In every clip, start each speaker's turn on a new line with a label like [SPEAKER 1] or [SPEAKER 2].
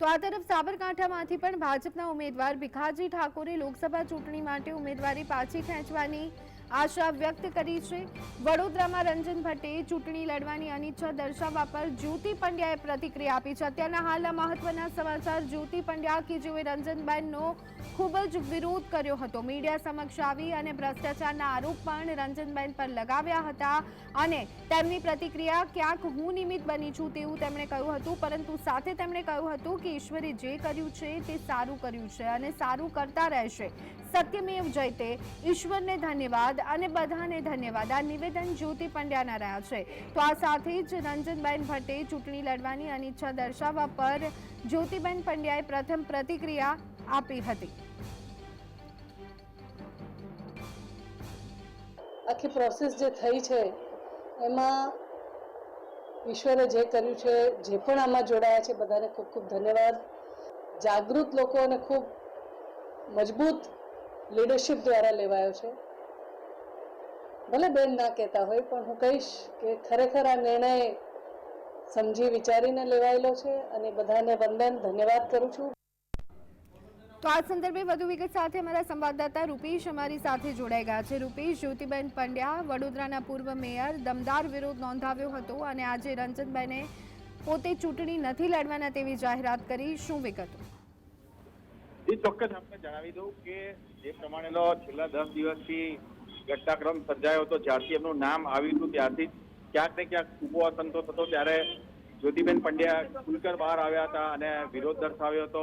[SPEAKER 1] તો આ તરફ સાબરકાંઠામાંથી પણ ભાજપના ઉમેદવાર ભીખાજી ઠાકોરે લોકસભા ચૂંટણી માટે ઉમેદવારી પાછી ખેંચવાની આશા વ્યક્ત કરી છે. વડોદરામાં રંજન ભટ્ટે ચૂંટણી લડવાની અનિચ્છા દર્શાવવા પર જ્યોતિ પંડ્યાએ પ્રતિક્રિયા આપી છે. અત્યારના હાલના મહત્વના સમાચાર, જ્યોતિ પંડ્યા કે જેઓએ રંજનબેનનો ખૂબ જ વિરોધ કર્યો હતો. મીડિયા સમક્ષ આવી અને ભ્રષ્ટાચારના આરોપ પણ રંજનબેન પર લગાવ્યા હતા અને તેમની પ્રતિક્રિયા, ક્યાંક હું નિમિત્ત બની છું તેવું તેમણે કહ્યું હતું. પરંતુ સાથે તેમણે કહ્યું હતું કે ઈશ્વરે જે કર્યું છે તે સારું કર્યું છે અને સારું કરતા રહેશે. સત્યમેવ જયતે ઈશ્વરને ધન્યવાદ અને બધાને ધન્યવાદ. આ નિવેદન જ્યોતિ પંડ્યાના રહ્યા છે. તો આ સાથે જ રંજનબેન ભટ્ટે ચૂંટણી લડવાની અનિચ્છા દર્શાવવા પર જ્યોતિબેન પંડ્યાએ પ્રથમ પ્રતિક્રિયા આપી હતી.
[SPEAKER 2] આખી પ્રોસેસ જે થઈ છે, એમાં ઈશ્વરે જે કર્યું છે, જે પણ આમાં જોડાયા છે, બધાને ખૂબ ખૂબ ધન્યવાદ. જાગૃત લોકોને ખૂબ મજબૂત લીડરશિપ દ્વારા લેવાયો છે. ભલે બેન ના કહેતા હોય, પણ હું કહીશ કે ખરેખર આ નિર્ણય સમજી વિચારીને લેવાયેલો છે અને બધાને વંદન, ધન્યવાદ કરું છું.
[SPEAKER 1] તો આ સંદર્ભે વધુ વિગત સાથે અમારા સંવાદદાતા રૂપેશ અમારી સાથે જોડાઈ ગયા છે. રૂપેશ, જ્યોતિબેન પંડ્યા, વડોદરાના પૂર્વ મેયર દમદાર વિરોધ નોંધાવ્યો હતો અને આજે રંજનબેને પોતે ચૂંટણી નથી લડવાના તેવી જાહેરાત કરી. શું વિગતો?
[SPEAKER 3] એ ચોક્કસ આપને જણાવી દઉં કે જે પ્રમાણેનો છેલ્લા દસ દિવસથી ઘટનાક્રમ સર્જાયો હતો, જ્યારથી એમનું નામ આવ્યું હતું, ત્યારથી ક્યાંક ને ક્યાંક ઊભો અસંતો હતો ત્યારે જ્યોતિબેન પંડ્યા ખુલકર બહાર આવ્યા હતા અને વિરોધ દર્શાવ્યો હતો.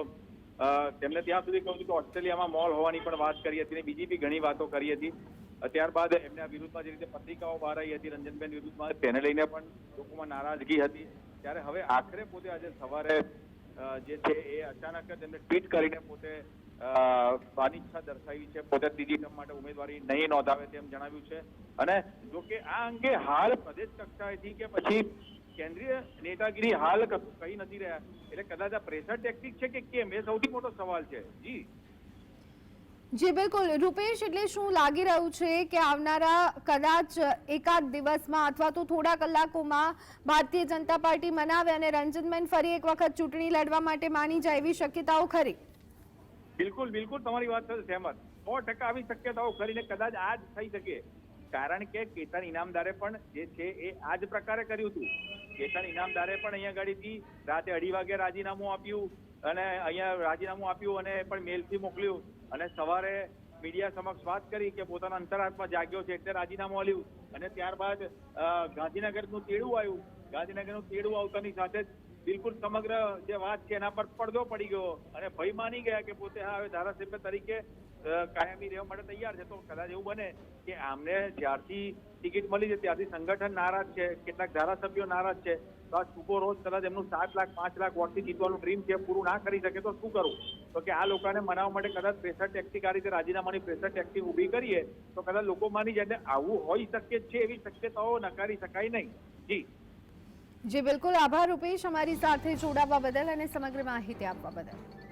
[SPEAKER 3] તેમને ત્યાં સુધી કહ્યું હતું કે ઓસ્ટ્રેલિયામાં મોલ હોવાની પણ વાત કરી હતી અને બીજી બી ઘણી વાતો કરી હતી. ત્યારબાદ એમના વિરુદ્ધમાં જે રીતે પત્રિકાઓ બહાર આવી હતી, રંજનબેન વિરુદ્ધમાં તેને લઈને પણ લોકોમાં નારાજગી હતી. ત્યારે હવે આખરે પોતે આજે સવારે જે છે એ અચાનક જ એમને ટ્વીટ કરીને પોતે અનિચ્છા દર્શાવી છે, પોતે ત્રીજી ટર્મ માટે ઉમેદવારી નહીં નોંધાવે તેમ જણાવ્યું છે. અને જો કે આ અંગે હાલ પ્રદેશ કક્ષાએથી કે પછી કેન્દ્રીય નેતાગીરી હાલ કહી નથી રહ્યા. એટલે કદાચ આ પ્રેશર ટેક્ટિક છે કે કેમ? એ સૌથી મોટો સવાલ છે. જી.
[SPEAKER 1] જી બિલકુલ, રૂપેશ, એટલે શું લાગી રહ્યું છે કે આવનારા કદાચ એકાદ દિવસમાં અથવા તો થોડા કલાકોમાં ભારતીય જનતા પાર્ટી મનાવે અને રંજનબેન ફરી એક વખત ચૂંટણી લડવા માટે માની જાય એવી શક્યતાઓ ખરી?
[SPEAKER 3] બિલકુલ બિલકુલ તમારી વાત સહેમત. સો ટકા આવી શક્યતાઓ કરીને કદાચ આ જ થઈ શકે. કારણ કે કેતન ઇનામદારે પણ જે છે એ આ જ પ્રકારે કર્યું હતું. કેતન ઇનામદારે પણ અહીંયા ગાડીથી રાતે અઢી વાગે રાજીનામું આપ્યું અને અહીંયા રાજીનામું આપ્યું અને પણ મેલથી મોકલ્યું. અને સવારે મીડિયા સમક્ષ વાત કરી કે પોતાના અંતરાત્મા જાગ્યો છે એટલે રાજીનામું આપ્યું. અને ત્યારબાદ ગાંધીનગરનું તેડું આવ્યું. ગાંધીનગરનું તેડું આવતાની સાથે જ બિલકુલ સમગ્ર જે વાત છે એના પર પડદો પડી ગયો અને ભય માની ગયા કે પોતે હવે ધારાસભ્ય તરીકે કાયમી રહેવા માટે તૈયાર છે. તો કદાચ એવું બને કે આમને જ્યારથી ટિકિટ મળી છે, ત્યારથી સંગઠન નારાજ છે, કેટલાક ધારાસભ્યો નારાજ છે. તો આ છૂપો રોજ કદાચ એમનું સાત લાખ, પાંચ લાખ વોટથી જીતવાનું ડ્રીમ છે, પૂરું ના કરી શકે તો શું કરવું તો કે આ લોકોને મનાવવા માટે કદાચ પ્રેશર ટેક્ટિક આ રીતે રાજીનામાની પ્રેશર ટેક્ટિક ઊભી કરીએ, તો કદાચ લોકો માની જાય આવું હોઈ શકે છે, એવી શક્યતાઓ નકારી શકાય નહીં. જી.
[SPEAKER 1] જી બિલકુલ. આભાર રૂપેશ. અમારી સાથે જોડાવા બદલ અને સમગ્ર માહિતી આપવા બદલ.